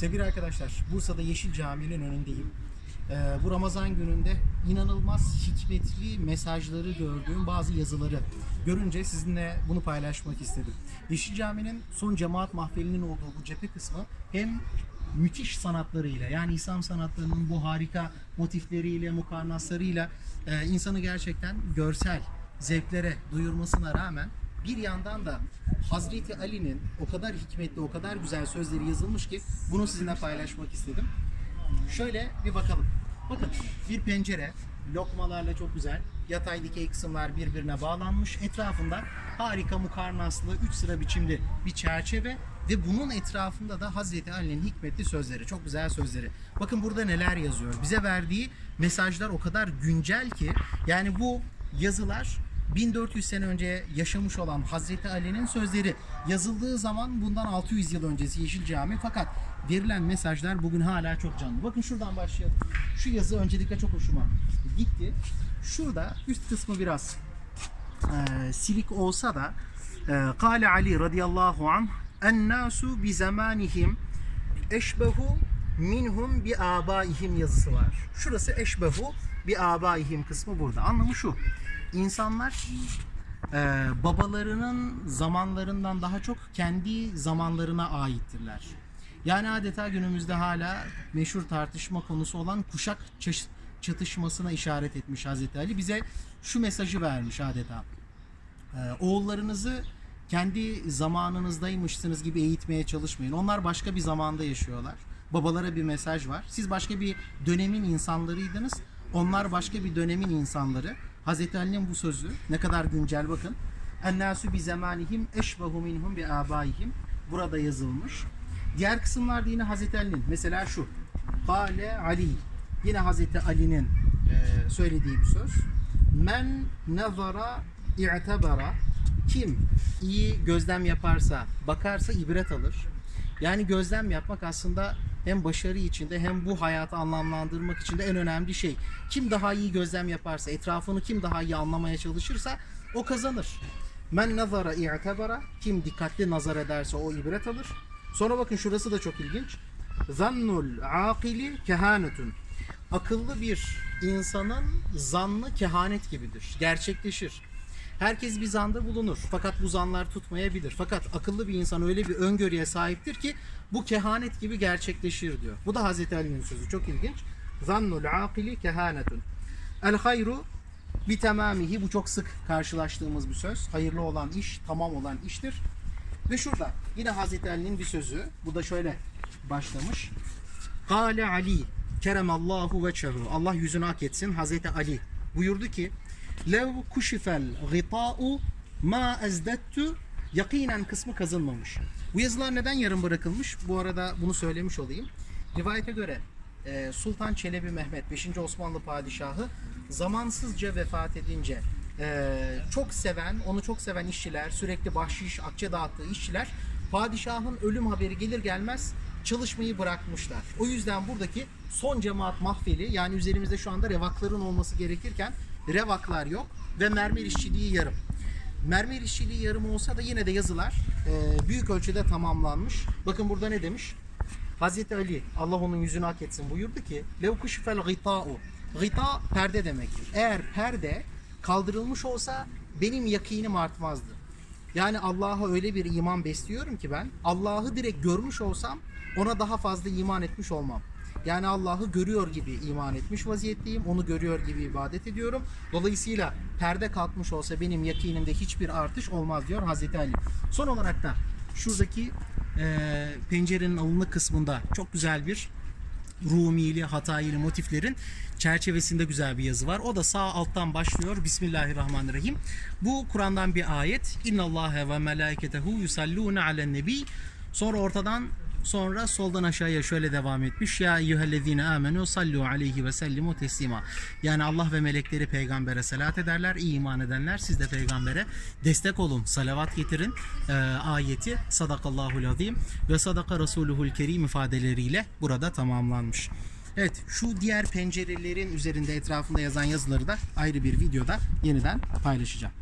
Sevgili arkadaşlar, Bursa'da Yeşil Cami'nin önündeyim. Ee, bu Ramazan gününde inanılmaz hikmetli mesajları gördüğüm bazı yazıları görünce sizinle bunu paylaşmak istedim. Yeşil Cami'nin son cemaat mahfilinin olduğu bu cephe kısmı hem müthiş sanatlarıyla yani İslam sanatlarının bu harika motifleriyle, mukarnaslarıyla e, insanı gerçekten görsel zevklere duyurmasına rağmen bir yandan da Hazreti Ali'nin o kadar hikmetli, o kadar güzel sözleri yazılmış ki bunu sizinle paylaşmak istedim. Şöyle bir bakalım. Bakın bir pencere lokmalarla çok güzel. Yatay dikey kısımlar birbirine bağlanmış. Etrafında harika mukarnaslı 3 sıra biçimli bir çerçeve ve bunun etrafında da Hazreti Ali'nin hikmetli sözleri, çok güzel sözleri. Bakın burada neler yazıyor. Bize verdiği mesajlar o kadar güncel ki yani bu yazılar 1400 sene önce yaşamış olan Hazreti Ali'nin sözleri yazıldığı zaman bundan 600 yıl öncesi Yeşil Cami fakat verilen mesajlar bugün hala çok canlı. Bakın şuradan başlayalım. Şu yazı öncelikle çok hoşuma gitti. Şurada üst kısmı biraz e, silik olsa da e, Kale Ali radıyallahu anh Ennasu bi zamanihim eşbehu minhum bi abaihim yazısı var. Şurası eşbehu bi abaihim kısmı burada. Anlamı şu. İnsanlar e, babalarının zamanlarından daha çok kendi zamanlarına aittirler. Yani adeta günümüzde hala meşhur tartışma konusu olan kuşak çatışmasına işaret etmiş Hazreti Ali. Bize şu mesajı vermiş adeta. Ee, oğullarınızı kendi zamanınızdaymışsınız gibi eğitmeye çalışmayın. Onlar başka bir zamanda yaşıyorlar. Babalara bir mesaj var. Siz başka bir dönemin insanlarıydınız. Onlar başka bir dönemin insanları. Hazreti Ali'nin bu sözü ne kadar güncel bakın. Ennâsü bi zamanihim eşbehu minhum bi abaihim. Burada yazılmış. Diğer kısımlarda yine Hazreti Ali'nin. Mesela şu. Kale Ali. Yine Hazreti Ali'nin e, söylediği bir söz. Men nazara i'tebara kim iyi gözlem yaparsa, bakarsa ibret alır. Yani gözlem yapmak aslında hem başarı içinde hem bu hayatı anlamlandırmak için de en önemli şey. Kim daha iyi gözlem yaparsa, etrafını kim daha iyi anlamaya çalışırsa o kazanır. Men nazara i'tebara kim dikkatli nazar ederse o ibret alır. Sonra bakın şurası da çok ilginç. Zannul akili kehanetun. Akıllı bir insanın zannı kehanet gibidir. Gerçekleşir. Herkes bir zanda bulunur. Fakat bu zanlar tutmayabilir. Fakat akıllı bir insan öyle bir öngörüye sahiptir ki bu kehanet gibi gerçekleşir diyor. Bu da Hazreti Ali'nin sözü. Çok ilginç. Zannul akili kehanetun. El hayru bi tamamihi. Bu çok sık karşılaştığımız bir söz. Hayırlı olan iş tamam olan iştir. Ve şurada yine Hazreti Ali'nin bir sözü. Bu da şöyle başlamış. Kale Ali keremallahu veçhehu. Allah yüzünü hak etsin. Hazreti Ali buyurdu ki Lev kuşifel gıta'u ma ezdettu yakinen kısmı kazınmamış. Bu yazılar neden yarım bırakılmış? Bu arada bunu söylemiş olayım. Rivayete göre e, Sultan Çelebi Mehmet 5. Osmanlı padişahı zamansızca vefat edince e, çok seven, onu çok seven işçiler, sürekli bahşiş, akçe dağıttığı işçiler padişahın ölüm haberi gelir gelmez çalışmayı bırakmışlar. O yüzden buradaki son cemaat mahfili yani üzerimizde şu anda revakların olması gerekirken revaklar yok ve mermer işçiliği yarım. Mermer işçiliği yarım olsa da yine de yazılar e, büyük ölçüde tamamlanmış. Bakın burada ne demiş? Hazreti Ali Allah onun yüzünü hak etsin buyurdu ki levkuşifel gıta'u Gıta perde demektir. Eğer perde kaldırılmış olsa benim yakinim artmazdı. Yani Allah'a öyle bir iman besliyorum ki ben Allah'ı direkt görmüş olsam ona daha fazla iman etmiş olmam. Yani Allah'ı görüyor gibi iman etmiş vaziyetteyim. Onu görüyor gibi ibadet ediyorum. Dolayısıyla perde kalkmış olsa benim yakinimde hiçbir artış olmaz diyor Hazreti Ali. Son olarak da şuradaki eee, pencerenin alını kısmında çok güzel bir Rumili, Hatayili motiflerin çerçevesinde güzel bir yazı var. O da sağ alttan başlıyor. Bismillahirrahmanirrahim. Bu Kur'an'dan bir ayet. İnnallâhe ve melâiketehu yusallûne alen nebi. Sonra ortadan sonra soldan aşağıya şöyle devam etmiş. Ya eyyühellezine amenu sallu aleyhi ve sellimu teslima. Yani Allah ve melekleri peygambere salat ederler. İyi iman edenler siz de peygambere destek olun. Salavat getirin. Ee, ayeti sadakallahul azim ve sadaka rasuluhul kerim ifadeleriyle burada tamamlanmış. Evet şu diğer pencerelerin üzerinde etrafında yazan yazıları da ayrı bir videoda yeniden paylaşacağım.